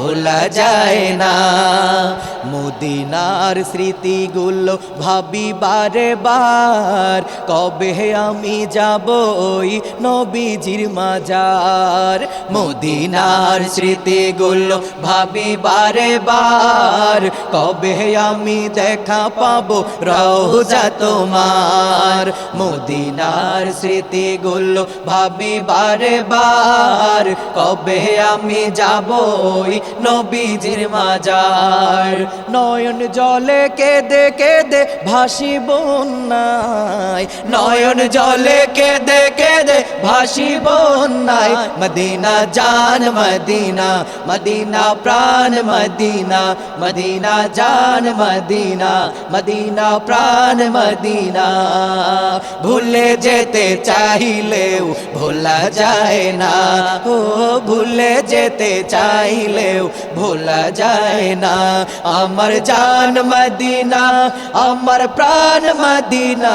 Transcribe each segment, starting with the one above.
ভোলা যায় না। মদিনার স্মৃতিগুলো ভাবি বারে বার কবে আমি যাব ওই নবীজির মাজার? মদিনার স্মৃতিগুলো ভাবি বারে বার কবে আমি দেখা পাবো রওজা তোমার? মদিনার স্মৃতিগুলো ভাবি বারে বার, কবে আমি যাব ওই নবীজির মাজার। নয়ন জলে কেঁদে কেঁদে ভাসি বন্যায় নয়ন জলে কেঁদে কেঁদে ভাসি বন্যায় মদিনা জান, মদিনা মদিনা প্রাণ, মদিনা মদিনা জান, মদিনা মদিনা প্রাণ, মদিনা। ভুলে যেতে চাইলেও ভোলা যায় না, ও ভুলে যেতে চাইলেও ভোলা যায় না। আমার জান মদিনা, আমার প্রাণ মদিনা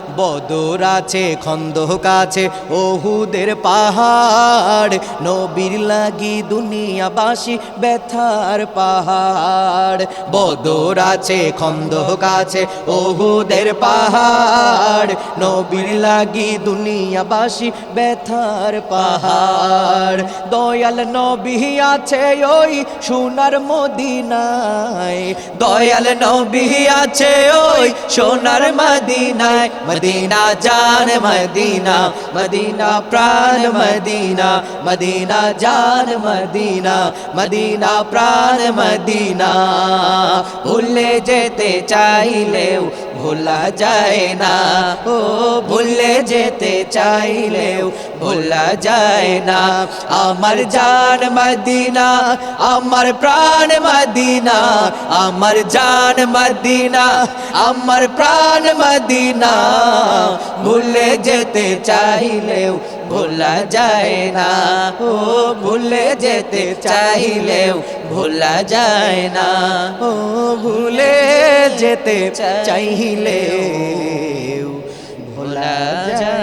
বদর আছে, খন্দক আছে, ওহুদের পাহাড়। নবীর লাগি দুনিয়াবাসী ব্যথার পাহাড়। বদর আছে, খন্দক আছে, ওহুদের পাহাড়। নবীর লাগি দুনিয়াবাসী ব্যথার পাহাড়। দয়াল নবী আছে ওই সোনার মদিনায়। দয়াল নবী আছে ওই সোনার মদিনায়। মদিনা জান, মদিনা মদিনা প্রাণ, মদিনা মদিনা জান, মদিনা মদিনা প্রাণ, মদিনা। ভুলে যেতে চাইলেও ভোলা যায় না। ও, ভুলে যেতে চাইলেও ভোলা যায় না। আমার জান মদিনা, আমার প্রাণ মদিনা, আমার জান মদিনা, আমার প্রাণ মদিনা। ভুলে যেতে চাইলেও ভোলা যায় না। ও, ভুলে যেতে চাইলেও ভোলা যায় না। ও, ভুলে যেতে চাইলেও ভোলা যায়।